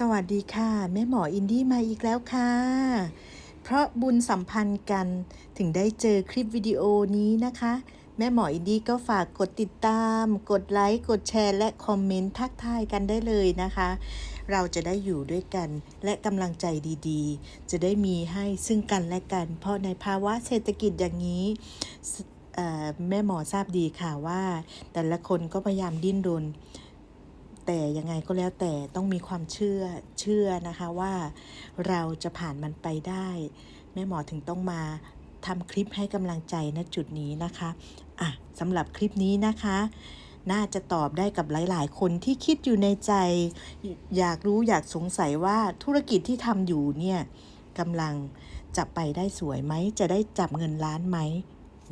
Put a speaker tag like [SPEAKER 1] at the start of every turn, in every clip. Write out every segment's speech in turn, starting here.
[SPEAKER 1] สวัสดีค่ะ แม่หมออินดี้มาอีกแล้วค่ะ เพราะบุญสัมพันธ์กันถึงได้เจอคลิปวิดีโอนี้นะคะ แม่หมออินดี้ก็ฝากกดติดตาม กดไลค์ กดแชร์ และคอมเมนต์ทักทายกันได้เลยนะคะ เราจะได้อยู่ด้วยกันและกำลังใจดีๆ จะได้มีให้ซึ่งกันและกัน เพราะในภาวะเศรษฐกิจอย่างนี้แม่หมอทราบดีค่ะว่า แต่ละคนก็พยายามดิ้นรน แต่ยังไงก็แล้วแต่ต้องมีความเชื่อเชื่อนะคะว่าเราจะผ่านมันไปได้ แม่หมอถึงต้องมาทำคลิปให้กำลังใจณจุดนี้นะคะอะสำหรับคลิปนี้นะคะ น่าจะตอบได้กับหลาย ๆ คนที่คิดอยู่ในใจ อยากรู้อยากสงสัยว่าธุรกิจที่ทำอยู่เนี่ยกำลังจะไปได้สวยไหม จะได้จับเงินล้านไหม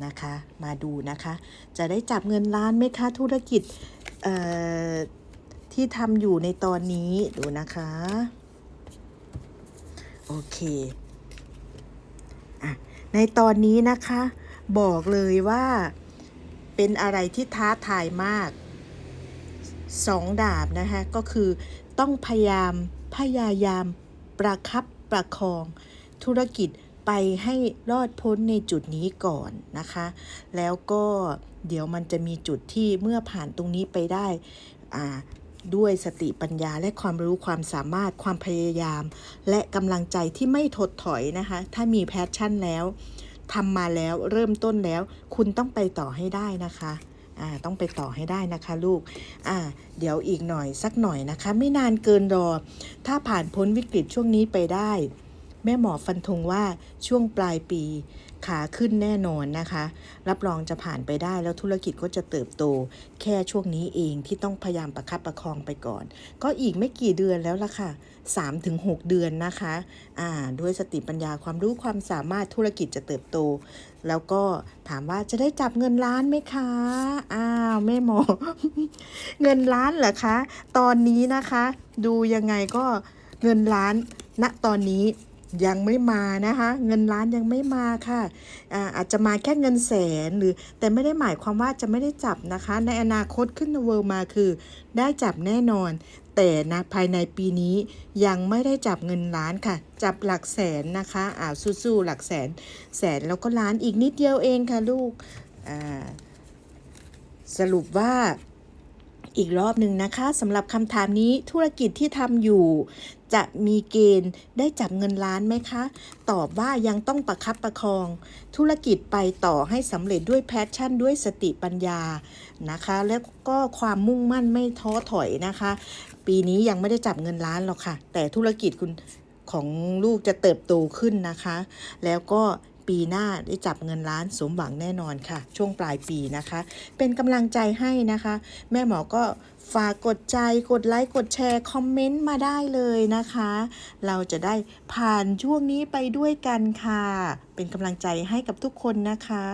[SPEAKER 1] นะคะ มาดูนะคะ จะได้จับเงินล้านไหมคะธุรกิจเอ่อ ที่ทำอยู่ในตอนนี้ดูนะคะ โอเคอในตอนนี้นะคะ บอกเลยว่าเป็นอะไรที่ท้าทายมากสองดาบนะคะ ก็คือต้องพยายามพยายามประคับประคองธุรกิจไปให้รอดพ้นในจุดนี้ก่อนนะคะ แล้วก็เดี๋ยวมันจะมีจุดที่เมื่อผ่านตรงนี้ไปได้อ่า ด้วยสติปัญญาและความรู้ความสามารถความพยายาม และกำลังใจที่ไม่ถดถอยนะคะ ถ้ามีแพชชั่นแล้วทำมาแล้วเริ่มต้นแล้ว คุณต้องไปต่อให้ได้นะคะอ่าต้องไปต่อให้ได้นะคะลูกอ่าเดี๋ยวอีกหน่อยสักหน่อยนะคะ ไม่นานเกินรอ ถ้าผ่านพ้นวิกฤตช่วงนี้ไปได้ แม่หมอฟันธงว่าช่วงปลายปีขาขึ้นแน่นอนนะคะ รับรองจะผ่านไปได้แล้วธุรกิจก็จะเติบโต แค่ช่วงนี้เองที่ต้องพยายามประคับประคองไปก่อน ก็อีกไม่กี่เดือนแล้วล่ะค่ะ 3-6 เดือนนะคะอ่าด้วยสติปัญญาความรู้ความสามารถธุรกิจจะเติบโต แล้วก็ถามว่าจะได้จับเงินล้านไหมคะ อ้าวแม่หมอ เงินล้านเหรอคะ ตอนนี้นะคะ ดูยังไงก็เงินล้านณตอนนี้ ยังไม่มานะคะ เงินล้านยังไม่มาค่ะอาอาจจะมาแค่เงินแสนหรือแต่ไม่ได้หมายความว่าจะไม่ได้จับนะคะ ในอนาคตขึ้นเวิร์มาคือ ได้จับแน่นอน แต่นะภายในปีนี้ยังไม่ได้จับเงินล้านค่ะ จับหลักแสนนะคะอ่าสู้ๆหลักแสน แสนแล้วก็ล้านอีกนิดเดียวเองค่ะลูกอ่าสรุปว่า อีกรอบหนึ่งนะคะสำหรับคำถามนี้ธุรกิจที่ทำอยู่ จะมีเกณฑ์ได้จับเงินล้านไหมคะ ตอบว่ายังต้องประคับประคอง ธุรกิจไปต่อให้สำเร็จด้วยแพชชั่นด้วยสติปัญญานะคะ แล้วก็ความมุ่งมั่นไม่ท้อถอยนะคะ ปีนี้ยังไม่ได้จับเงินล้านหรอกค่ะ แต่ธุรกิจคุณของลูกจะเติบโตขึ้นนะคะ แล้วก็ ปีหน้าได้จับเงินล้านสมหวังแน่นอนค่ะ ช่วงปลายปีนะคะ เป็นกำลังใจให้นะคะ แม่หมอก็ฝากกดใจกดไลค์ กดแชร์ คอมเมนต์มาได้เลยนะคะ เราจะได้ผ่านช่วงนี้ไปด้วยกันค่ะ เป็นกำลังใจให้กับทุกคนนะคะ